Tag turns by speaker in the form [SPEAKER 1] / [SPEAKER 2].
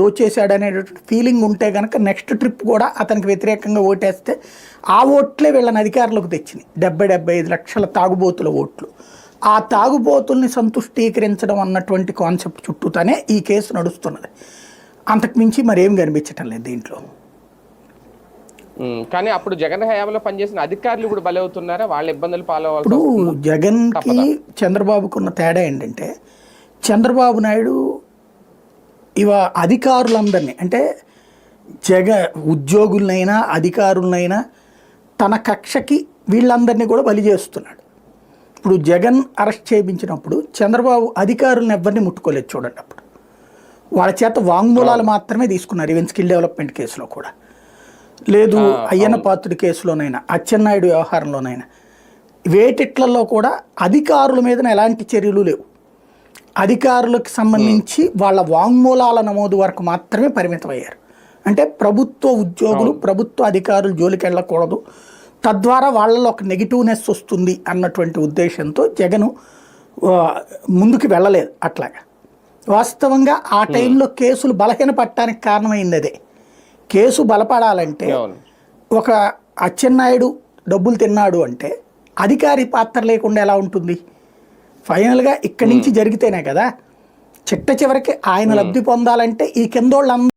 [SPEAKER 1] దోచేశాడు feeling ఉంటే కనుక next trip కూడా అతనికి వ్యతిరేకంగా ఓటేస్తే ఆ ఓట్లే వీళ్ళని అధికారంలోకి తెచ్చినాయి. డెబ్బై డెబ్బై ఐదు లక్షల తాగుబోతుల ఓట్లు. ఆ తాగుబోతుల్ని సంతుష్టీకరించడం అన్నటువంటి కాన్సెప్ట్ చుట్టూతానే ఈ కేసు నడుస్తున్నది. అంతకుమించి మరేం కనిపించటం లేదు దీంట్లో.
[SPEAKER 2] కానీ అప్పుడు జగన్ హయాంలో పనిచేసిన అధికారులు కూడా బలవుతున్నారా? వాళ్ళ ఇబ్బందులు పాలవ్వాల్సి
[SPEAKER 1] ఇప్పుడు? జగన్కి చంద్రబాబుకు ఉన్న తేడా ఏంటంటే చంద్రబాబు నాయుడు ఇవ అధికారులందరినీ అంటే జగ ఉద్యోగులనైనా అధికారులనైనా తన కక్షకి వీళ్ళందరినీ కూడా బలి చేస్తున్నాడు. ఇప్పుడు జగన్ అరెస్ట్ చేయించినప్పుడు చంద్రబాబు అధికారులను ఎవరిని ముట్టుకోలేదు చూడండి అప్పుడు. వాళ్ళ చేత వాంగ్మూలాలు మాత్రమే తీసుకున్నారు ఈవెన్ స్కిల్ డెవలప్మెంట్ కేసులో కూడా. లేదు అయ్యన్న పాత్రుడి కేసులోనైనా అచ్చెన్నాయుడు వ్యవహారంలోనైనా వేటిట్లలో కూడా అధికారుల మీద ఎలాంటి చర్యలు లేవు. అధికారులకు సంబంధించి వాళ్ళ వాంగ్మూలాల నమోదు వరకు మాత్రమే పరిమితం అయ్యారు అంటే ప్రభుత్వ ఉద్యోగులు ప్రభుత్వ అధికారులు జోలికి వెళ్ళకూడదు తద్వారా వాళ్ళలో ఒక నెగిటివ్నెస్ వస్తుంది అన్నటువంటి ఉద్దేశంతో జగను ముందుకు వెళ్ళలేదు అట్లాగా. వాస్తవంగా ఆ టైంలో కేసులు బలహీన పట్టడానికి కారణమైంది అదే. కేసు బలపడాలంటే ఒక అచ్చెన్నాయుడు డబ్బులు తిన్నాడు అంటే అధికారి పాత్ర లేకుండా ఎలా ఉంటుంది? ఫైనల్గా ఇక్కడి నుంచి జరిగితేనే కదా చిట్ట చివరికి ఆయన లబ్ధి పొందాలంటే ఈ కిందోళ్ళందరూ